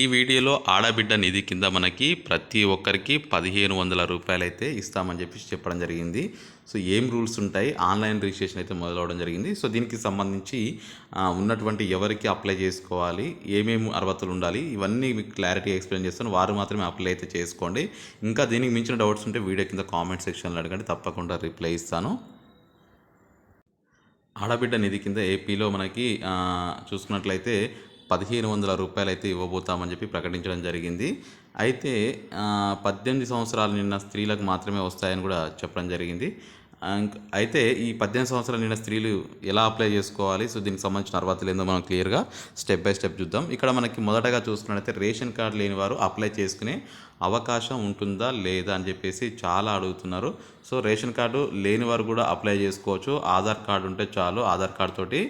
ఈ వీడియోలో ఆడబిడ్డ నిధి కింద మనకి ప్రతి ఒక్కరికి పదిహేను వందల రూపాయలు అయితే ఇస్తామని చెప్పి చెప్పడం జరిగింది. సో ఏం రూల్స్ ఉంటాయి? ఆన్లైన్ రిజిస్ట్రేషన్ అయితే మొదలవడం జరిగింది. సో దీనికి సంబంధించి ఉన్నటువంటి ఎవరికి అప్లై చేసుకోవాలి? ఏమేమి అర్హతలు ఉండాలి? ఇవన్నీ మీకు క్లారిటీ ఎక్స్ప్లెయిన్ చేస్తాను. వారు మాత్రమే అప్లై అయితే చేసుకోండి. ఇంకా దీనికి మించిన డౌట్స్ ఉంటే వీడియో కింద కామెంట్ సెక్షన్లో అడగండి. తప్పకుండా రిప్లై ఇస్తాను. ఆడబిడ్డ నిధి కింద ఏపీలో మనకి చూసుకున్నట్లయితే పదిహేను వందల రూపాయలు అయితే ఇవ్వబోతామని చెప్పి ప్రకటించడం జరిగింది. అయితే పద్దెనిమిది సంవత్సరాలు నిన్న స్త్రీలకు మాత్రమే వస్తాయని కూడా చెప్పడం జరిగింది. అయితే ఈ పద్దెనిమిది సంవత్సరాలు నిన్న స్త్రీలు ఎలా అప్లై చేసుకోవాలి? సో దీనికి సంబంధించిన అర్హతలు ఏందో మనం క్లియర్గా స్టెప్ బై స్టెప్ చూద్దాం. ఇక్కడ మనకి మొదటగా చూసుకున్నట్లయితే రేషన్ కార్డు లేని వారు అప్లై చేసుకునే అవకాశం ఉంటుందా లేదా అని చెప్పేసి చాలా అడుగుతున్నారు. సో రేషన్ కార్డు లేని వారు కూడా అప్లై చేసుకోవచ్చు. ఆధార్ కార్డు ఉంటే చాలు. ఆధార్ కార్డు తోటి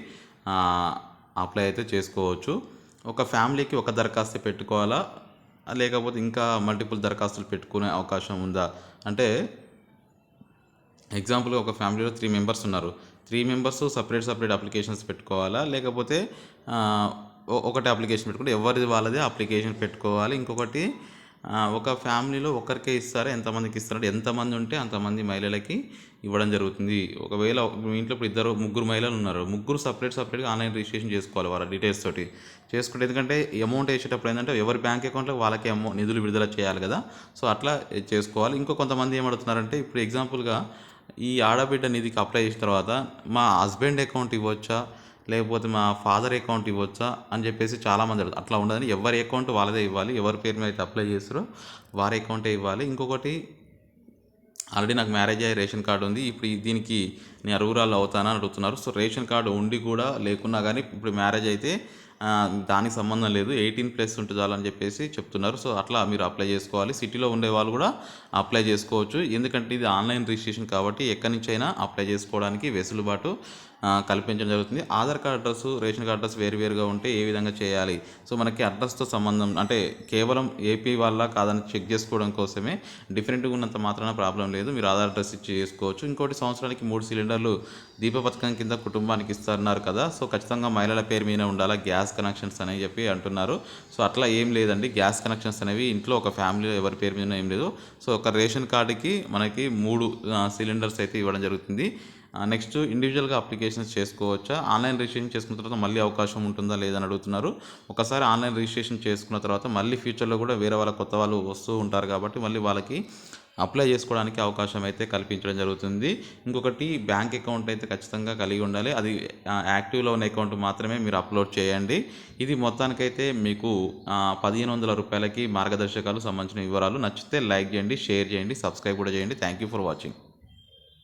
అప్లై అయితే చేసుకోవచ్చు. ఒక ఫ్యామిలీకి ఒక దరఖాస్తు పెట్టుకోవాలా? లేకపోతే ఇంకా మల్టిపుల్ దరఖాస్తులు పెట్టుకునే అవకాశం ఉందా? అంటే ఎగ్జాంపుల్గా ఒక ఫ్యామిలీలో త్రీ మెంబర్స్ ఉన్నారు. Three members separate separate applications పెట్టుకోవాలా? లేకపోతే ఒకటి అప్లికేషన్ పెట్టుకుంటే ఎవరిది వాళ్ళదే అప్లికేషన్ పెట్టుకోవాలి. ఇంకొకటి ఒక ఫ్యామిలీలో ఒకరికే ఇస్తారా ఎంతమందికి ఇస్తారంటే ఎంతమంది ఉంటే అంతమంది మహిళలకి ఇవ్వడం జరుగుతుంది. ఒకవేళ మీ ఇంట్లో ఇప్పుడు ఇద్దరు ముగ్గురు మహిళలు ఉన్నారు ముగ్గురు సపరేట్ సపరేట్గా ఆన్లైన్ రిజిస్ట్రేషన్ చేసుకోవాలి వాళ్ళ డీటెయిల్స్ తోటి. చేసుకుంటే ఎందుకంటే అమౌంట్ వేసేటప్పుడు ఏంటంటే ఎవరి బ్యాంక్ అకౌంట్లో వాళ్ళకి అమౌ నిధులు విడుదల చేయాలి కదా. సో అట్లా చేసుకోవాలి. ఇంకో కొంతమంది ఏమడుతున్నారంటే ఇప్పుడు ఎగ్జాంపుల్గా ఈ ఆడబిడ్డ నిధికి అప్లై చేసిన తర్వాత మా హస్బెండ్ అకౌంట్ ఇవ్వచ్చా? లేకపోతే మా ఫాదర్ అకౌంట్ ఇవ్వచ్చా అని చెప్పేసి చాలామంది అడుగుతారు అట్లా ఉండదని ఎవరి అకౌంట్ వాళ్ళదే ఇవ్వాలి ఎవరి పేరు మీద అయితే అప్లై చేస్తారో వారి అకౌంటే ఇవ్వాలి. ఇంకొకటి ఆల్రెడీ నాకు మ్యారేజ్ అయ్యే రేషన్ కార్డు ఉంది ఇప్పుడు దీనికి నేను అరుగురాలు అవుతానా అని అడుగుతున్నారు. సో రేషన్ కార్డు ఉండి కూడా లేకున్నా కానీ ఇప్పుడు మ్యారేజ్ అయితే దానికి సంబంధం లేదు ఎయిటీన్ ప్లస్ ఉంటే చాలని చెప్పేసి చెప్తున్నారు. సో అట్లా మీరు అప్లై చేసుకోవాలి. సిటీలో ఉండే వాళ్ళు కూడా అప్లై చేసుకోవచ్చు. ఎందుకంటే ఇది ఆన్లైన్ రిజిస్ట్రేషన్ కాబట్టి ఎక్కడి నుంచి అయినా అప్లై చేసుకోవడానికి వెసులుబాటు కల్పించడం జరుగుతుంది. Aadhaar card address ration card address వేరువేరుగా ఉంటే ఏ విధంగా చేయాలి? సో మనకి అడ్రస్తో సంబంధం అంటే కేవలం ఏపీ వాళ్ళ కాదని చెక్ చేసుకోవడం కోసమే డిఫరెంట్గా ఉన్నంత మాత్రాన ప్రాబ్లం లేదు. మీరు ఆధార్ అడ్రస్ ఇచ్చి చేసుకోవచ్చు. ఇంకోటి సంవత్సరానికి మూడు సిలిండర్లు దీప పథకం కింద కుటుంబానికి ఇస్తున్నారు కదా. సో ఖచ్చితంగా మహిళల పేరు మీద ఉండాలా? గ్యాస్ కనెక్షన్స్ అనేవి చెప్పి అంటున్నారు. సో అట్లా ఏం లేదండి. గ్యాస్ కనెక్షన్స్ అనేవి ఇంట్లో ఒక ఫ్యామిలీలో ఎవరి పేరు మీద ఏం లేదు. సో ఒక రేషన్ కార్డుకి మనకి మూడు సిలిండర్స్ అయితే ఇవ్వడం జరుగుతుంది. నెక్స్ట్ ఇండివిజువల్గా అప్లికేషన్స్ చేసుకోవచ్చా? ఆన్లైన్ రిజిస్ట్రేషన్ చేసుకున్న తర్వాత మళ్ళీ అవకాశం ఉంటుందా లేదని అడుగుతున్నారు. ఒకసారి ఆన్లైన్ రిజిస్ట్రేషన్ చేసుకున్న తర్వాత మళ్ళీ ఫ్యూచర్లో కూడా వేరే వాళ్ళ కొత్త వాళ్ళు వస్తూ ఉంటారు కాబట్టి మళ్ళీ వాళ్ళకి అప్లై చేసుకోవడానికి అవకాశం అయితే కల్పించడం జరుగుతుంది. ఇంకొకటి బ్యాంక్ అకౌంట్ అయితే ఖచ్చితంగా కలిగి ఉండాలి. అది యాక్టివ్లో ఉన్న అకౌంట్ మాత్రమే మీరు అప్లోడ్ చేయండి. ఇది మొత్తానికైతే మీకు పదిహేను వందల రూపాయలకి మార్గదర్శకాలు సంబంధించిన వివరాలు నచ్చితే లైక్ చేయండి షేర్ చేయండి సబ్స్క్రైబ్ కూడా చేయండి. Thank you for watching